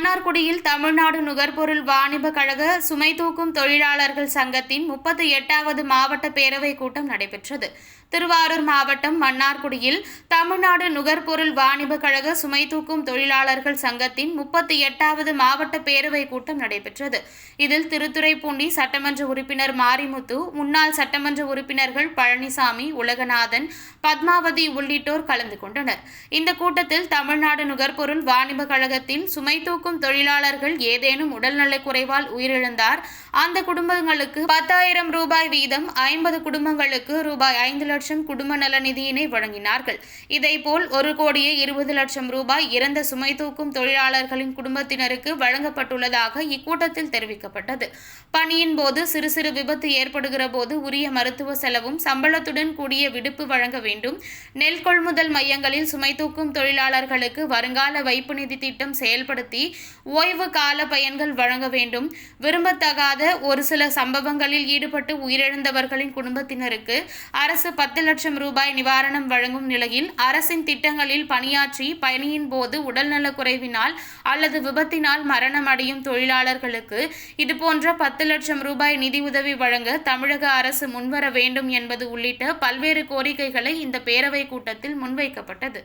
மன்னார்குடியில் தமிழ்நாடு நுகர்பொருள் வாணிப கழக சுமை தூக்கும் தொழிலாளர்கள் சங்கத்தின் முப்பத்தி எட்டாவது மாவட்ட பேரவை கூட்டம் நடைபெற்றது. திருவாரூர் மாவட்டம் மன்னார்குடியில் தமிழ்நாடு நுகர்பொருள் வாணிப கழக சுமை தூக்கும் தொழிலாளர்கள் சங்கத்தின் முப்பத்தி எட்டாவது மாவட்ட பேரவை கூட்டம் நடைபெற்றது. இதில் திருத்துறைப்பூண்டி சட்டமன்ற உறுப்பினர் மாரிமுத்து முன்னாள் சட்டமன்ற உறுப்பினர்கள் பழனிசாமி உலகநாதன் பத்மாவதி உள்ளிட்டோர் கலந்து கொண்டனர். இந்த கூட்டத்தில் தமிழ்நாடு நுகர்பொருள் வாணிப கழகத்தில் சுமை தூக்கும் இருக்கும் தொழிலாளர்கள் ஏதேனும் உடல்நலக் குறைவால் உயிரிழந்தார். அந்த குடும்பங்களுக்கு பத்தாயிரம் ரூபாய் வீதம் ஐம்பது குடும்பங்களுக்கு ரூபாய் ஐந்து லட்சம் குடும்ப நல நிதியினை வழங்கினார்கள். இதேபோல் ஒரு கோடியே இருபது லட்சம் ரூபாய் இறந்த சுமை தூக்கும் தொழிலாளர்களின் குடும்பத்தினருக்கு வழங்கப்பட்டுள்ளதாக இக்கூட்டத்தில் தெரிவிக்கப்பட்டது. பணியின் போது சிறு சிறு விபத்து ஏற்படுகிற போது உரிய மருத்துவ செலவும் சம்பளத்துடன் கூடிய விடுப்பு வழங்க வேண்டும். நெல் கொள்முதல் மையங்களில் சுமை தூக்கும் தொழிலாளர்களுக்கு வருங்கால வைப்பு நிதி திட்டம் செயல்படுத்தி ஓய்வு கால பயன்கள் வழங்க வேண்டும். விரும்பத்தகாத ஒரு சில சம்பவங்களில் ஈடுபட்டு உயிரிழந்தவர்களின் குடும்பத்தினருக்கு அரசு பத்து லட்சம் ரூபாய் நிவாரணம் வழங்கும் நிலையில் அரசின் திட்டங்களில் பணியாற்றி பணியின் போது உடல்நலக் குறைவினால் அல்லது விபத்தினால் மரணம் அடையும் தொழிலாளர்களுக்கு இதுபோன்ற பத்து லட்சம் ரூபாய் நிதி உதவி வழங்க தமிழக அரசு முன்வர வேண்டும் என்பது உள்ளிட்ட பல்வேறு கோரிக்கைகளை இந்த பேரவை கூட்டத்தில் முன்வைக்கப்பட்டது.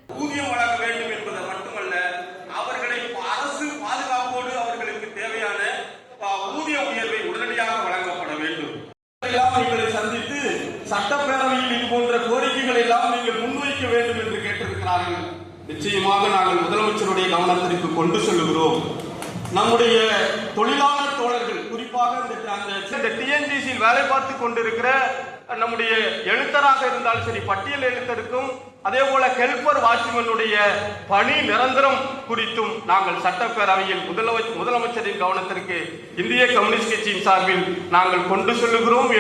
சட்டப்பேரவையில் இது போன்ற கோரிக்கைகள் எல்லாம் நீங்கள் முன்வைக்க வேண்டும் என்று கேட்டிருக்கிறார்கள். நிச்சயமாக நாங்கள் முதலமைச்சருடைய கவனத்திற்கு கொண்டு செல்லுகிறோம். நம்முடைய தொழிலாளர் தோழர்கள் குறிப்பாக இந்த அந்த டிஎன்டிசியில் வேலை பார்த்து கொண்டிருக்கிற நம்முடைய எழுத்தராக இருந்தாலும் சரி பட்டியல் எழுத்தருக்கும் அதே போல ஹெல்பர் வாட்ச்மேனுடைய பணி நிரந்தரம் குறித்தும் நாங்கள் சட்டப்பேரவையில் முதலமைச்சரின் கவனத்திற்கு இந்திய கம்யூனிஸ்ட் கட்சியின் சார்பில் நாங்கள் கொண்டு செல்லுகிறோம்